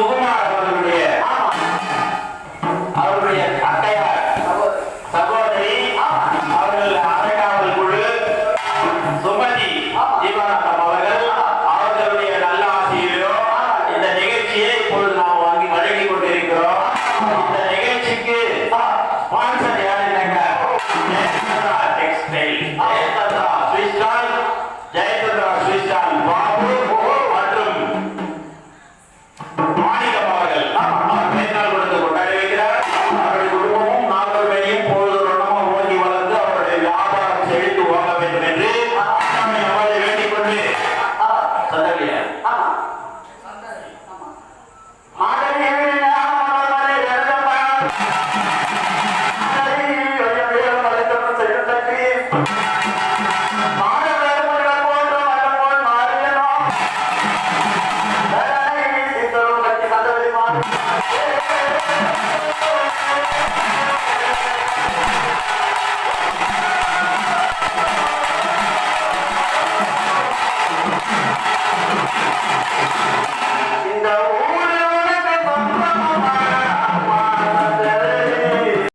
சுகுமார் அவர்களுடைய அவருடைய அத்தையார் சகோதரி அவர்கள் அரைக்காவல் குழு சுமதி ஜீவனாந்தம் அவர்கள் அவர்களுடைய நல்ல ஆசையிலோ இந்த நிகழ்ச்சியை இப்பொழுது நாம் வாங்கி வழங்கி கொண்டிருக்கிறோம். இந்த நிகழ்ச்சிக்கு ஸ்பான்சர் செழித்து ஓங்க வேண்டும் என்று நம்மை Thank you.